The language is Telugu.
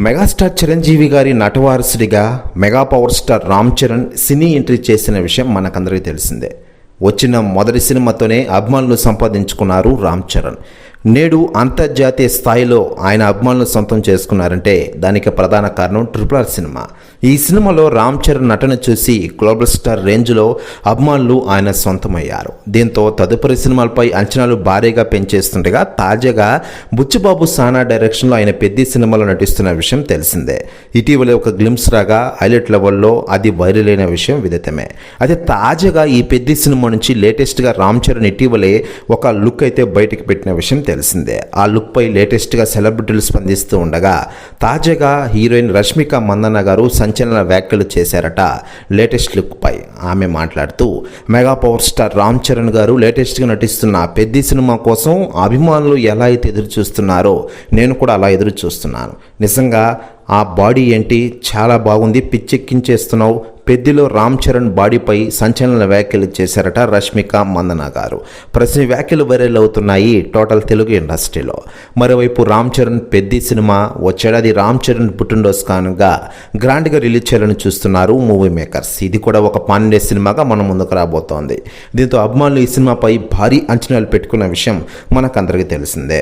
మెగాస్టార్ చిరంజీవి గారి నటవారసుడిగా mega power star Ram Charan cine entry చేసిన విషయం మనకందరికీ తెలిసిందే. వచ్చిన మొదటి సినిమాతోనే అభిమానులు సంపాదించుకున్నారు రామ్ చరణ్. నేడు అంతర్జాతీయ స్థాయిలో ఆయన అభిమానులు సొంతం చేసుకున్నారంటే దానికి ప్రధాన కారణం ట్రిపుల్ ఆర్ సినిమా. ఈ సినిమాలో రామ్ చరణ్ నటన చూసి గ్లోబల్ స్టార్ రేంజ్లో అభిమానులు ఆయన సొంతమయ్యారు. దీంతో తదుపరి సినిమాలపై అంచనాలు భారీగా పెంచేస్తుండగా తాజాగా బుచ్చిబాబు సానా డైరెక్షన్లో ఆయన పెద్ద సినిమాలో నటిస్తున్న విషయం తెలిసిందే. ఇటీవలే ఒక గ్లిమ్స్ రాగా హైలైట్ లెవెల్లో అది వైరల్ అయిన విషయం విదితమే. అయితే తాజాగా ఈ పెద్ద సినిమా నుంచి లేటెస్ట్గా రామ్ చరణ్ ఇటీవలే ఒక లుక్ అయితే బయటకు పెట్టిన విషయం తెలిసిందే. ఆ లుక్పై లేటెస్ట్గా సెలబ్రిటీలు స్పందిస్తూ ఉండగా తాజాగా హీరోయిన్ రష్మిక మందన్న గారు సంచలన వ్యాఖ్యలు చేశారట లేటెస్ట్ లుక్పై ఆమె మాట్లాడుతూ mega power star Ram Charan గారు లేటెస్ట్గా నటిస్తున్న పెద్ద సినిమా కోసం అభిమానులు ఎలా అయితే ఎదురు చూస్తున్నారో నేను కూడా అలా ఎదురు చూస్తున్నాను నిజంగా ఆ బాడీ ఏంటి? చాలా బాగుంది. పిచ్చెక్కించేస్తున్నావు. పెద్దిలో రామ్ చరణ్ బాడీపై సంచలన వ్యాఖ్యలు చేశారట రష్మిక మందన గారు. ప్రశ్న వ్యాఖ్యలు వైరల్ అవుతున్నాయి టోటల్ తెలుగు ఇండస్ట్రీలో. మరోవైపు రామ్ చరణ్ పెద్ది సినిమా వచ్చేడాది రామ్ చరణ్ పుట్టినరోజు కానుగా గ్రాండ్గా రిలీజ్ చేయాలని చూస్తున్నారు మూవీ మేకర్స్. ఇది కూడా ఒక పాండే సినిమాగా మన ముందుకు రాబోతోంది. దీంతో అభిమానులు ఈ సినిమాపై భారీ అంచనాలు పెట్టుకున్న విషయం మనకందరికీ తెలిసిందే.